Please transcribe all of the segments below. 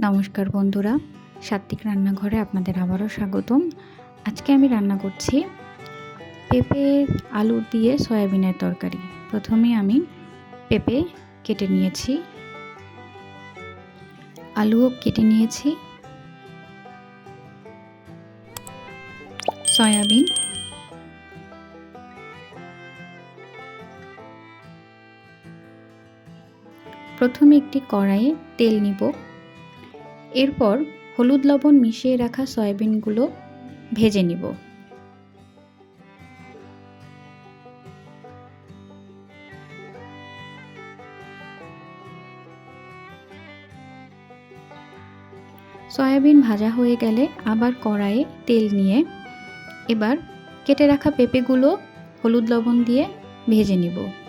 নমস্কার বন্ধুরা, সাত্বিক রান্নাঘরে আপনাদের আবারও স্বাগতম। আজকে আমি রান্না করছি পেঁপে, আলু দিয়ে সয়াবিনের তরকারি। প্রথমে আমি পেঁপে কেটে নিয়েছি। আলুও কেটে নিয়েছি। সয়াবিন। প্রথমে একটি কড়াইয়ে তেল নিব। এরপর হলুদ লবণ মিশিয়ে রাখা সয়াবিনগুলো ভেজে নিব। সয়াবিন ভাজা হয়ে গেলে আবার কড়াইয়ে তেল নিয়ে এবার কেটে রাখা পেঁপেগুলো হলুদ লবণ দিয়ে ভেজে নিব।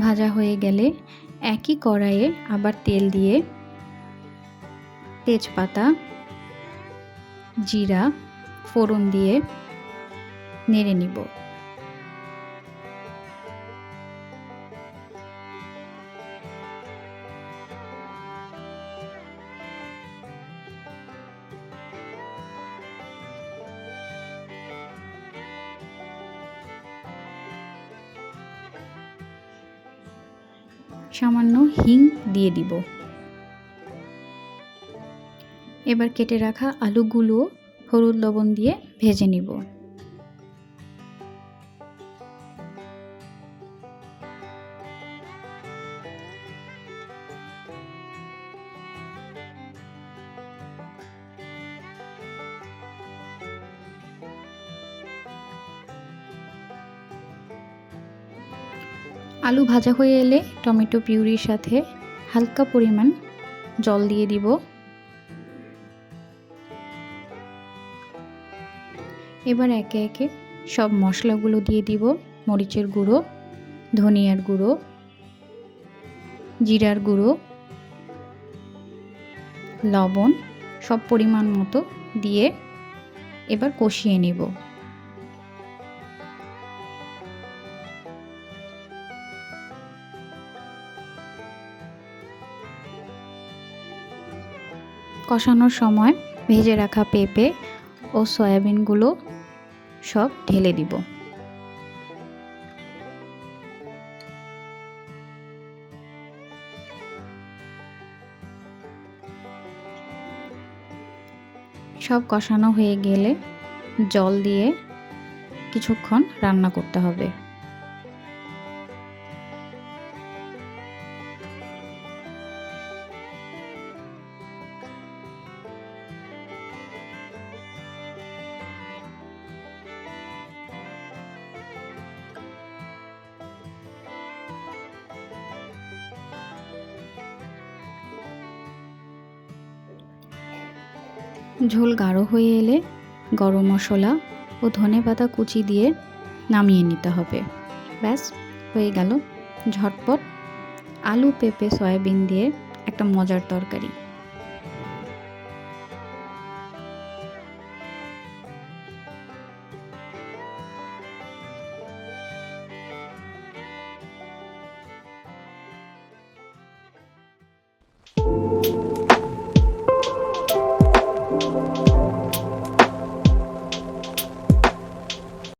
ভাজা হয়ে গেলে একই কড়াইয়ে আবার তেল দিয়ে তেজপাতা জিরা ফোড়ন দিয়ে নেড়ে নিব। সামান্য হিং দিয়ে দিব। এবার কেটে রাখা আলুগুলো হলুদ লবণ দিয়ে ভেজে নিব। আলু ভাজা হয়ে এলে টমেটো পিউরির সাথে হালকা পরিমাণ জল দিয়ে দিব। এবার একে একে সব মশলাগুলো দিয়ে দিব, মরিচের গুঁড়ো, ধনিয়ার গুঁড়ো, জিরার গুঁড়ো, লবণ সব পরিমাণ মতো দিয়ে এবার কষিয়ে নেব। কষানোর সময় ভেজে রাখা পেঁপে ও সয়াবিনগুলো সব ঢেলে দিব। সব কষানো হয়ে গেলে জল দিয়ে কিছুক্ষণ রান্না করতে হবে। ঝোল গাঢ় হয়ে এলে গরম মশলা ও ধনে পাতা কুচি দিয়ে নামিয়ে নিতে হবে। ব্যাস, হয়ে গেল। ঝটপট আলু, পেঁপে, সয়াবিন দিয়ে একটা মজার তরকারি।